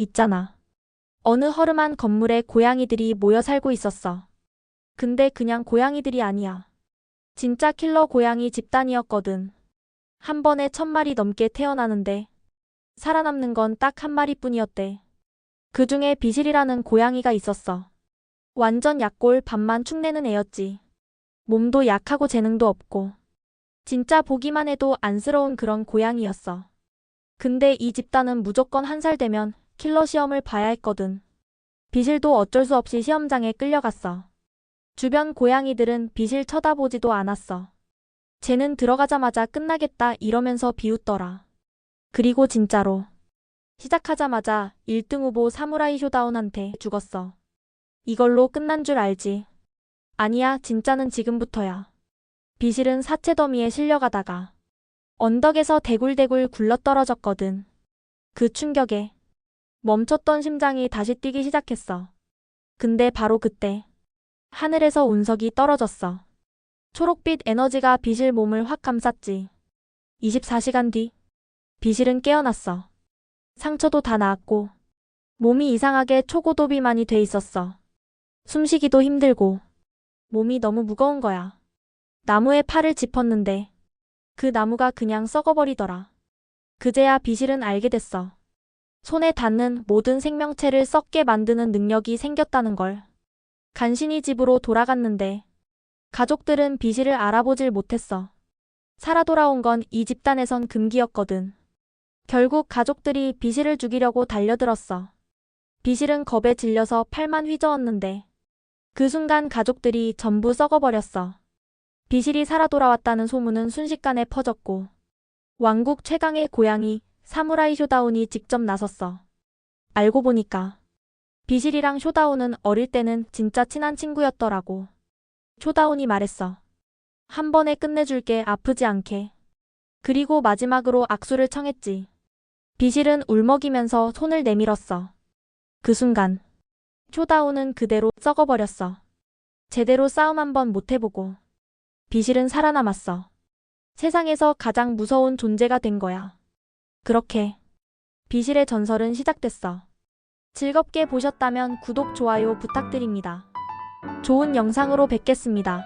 있잖아. 어느 허름한 건물에 고양이들이 모여 살고 있었어. 근데 그냥 고양이들이 아니야. 진짜 킬러 고양이 집단이었거든. 한 번에 천 마리 넘게 태어나는데 살아남는 건 딱 한 마리뿐이었대. 그 중에 비실이라는 고양이가 있었어. 완전 약골 밥만 축내는 애였지. 몸도 약하고 재능도 없고. 진짜 보기만 해도 안쓰러운 그런 고양이였어. 근데 이 집단은 무조건 한 살 되면 킬러 시험을 봐야 했거든. 비실도 어쩔 수 없이 시험장에 끌려갔어. 주변 고양이들은 비실 쳐다보지도 않았어. 쟤는 들어가자마자 끝나겠다 이러면서 비웃더라. 그리고 진짜로. 시작하자마자 1등 후보 사무라이 쇼다운한테 죽었어. 이걸로 끝난 줄 알지. 아니야, 진짜는 지금부터야. 비실은 사체 더미에 실려가다가 언덕에서 대굴대굴 굴러떨어졌거든. 그 충격에 멈췄던 심장이 다시 뛰기 시작했어. 근데 바로 그때 하늘에서 운석이 떨어졌어. 초록빛 에너지가 비실 몸을 확 감쌌지. 24시간 뒤 비실은 깨어났어. 상처도 다 나았고 몸이 이상하게 초고도비만이 돼 있었어. 숨쉬기도 힘들고 몸이 너무 무거운 거야. 나무에 팔을 짚었는데 그 나무가 그냥 썩어버리더라. 그제야 비실은 알게 됐어. 손에 닿는 모든 생명체를 썩게 만드는 능력이 생겼다는 걸. 간신히 집으로 돌아갔는데 가족들은 비실을 알아보질 못했어. 살아 돌아온 건 이 집단에선 금기였거든. 결국 가족들이 비실을 죽이려고 달려들었어. 비실은 겁에 질려서 팔만 휘저었는데 그 순간 가족들이 전부 썩어버렸어. 비실이 살아 돌아왔다는 소문은 순식간에 퍼졌고 왕국 최강의 고양이 사무라이 쇼다운이 직접 나섰어. 알고 보니까 비실이랑 쇼다운은 어릴 때는 진짜 친한 친구였더라고. 쇼다운이 말했어. 한 번에 끝내줄게 아프지 않게. 그리고 마지막으로 악수를 청했지. 비실은 울먹이면서 손을 내밀었어. 그 순간 쇼다운은 그대로 썩어버렸어. 제대로 싸움 한 번 못 해보고 비실은 살아남았어. 세상에서 가장 무서운 존재가 된 거야. 그렇게 비실의 전설은 시작됐어. 즐겁게 보셨다면 구독, 좋아요 부탁드립니다. 좋은 영상으로 뵙겠습니다.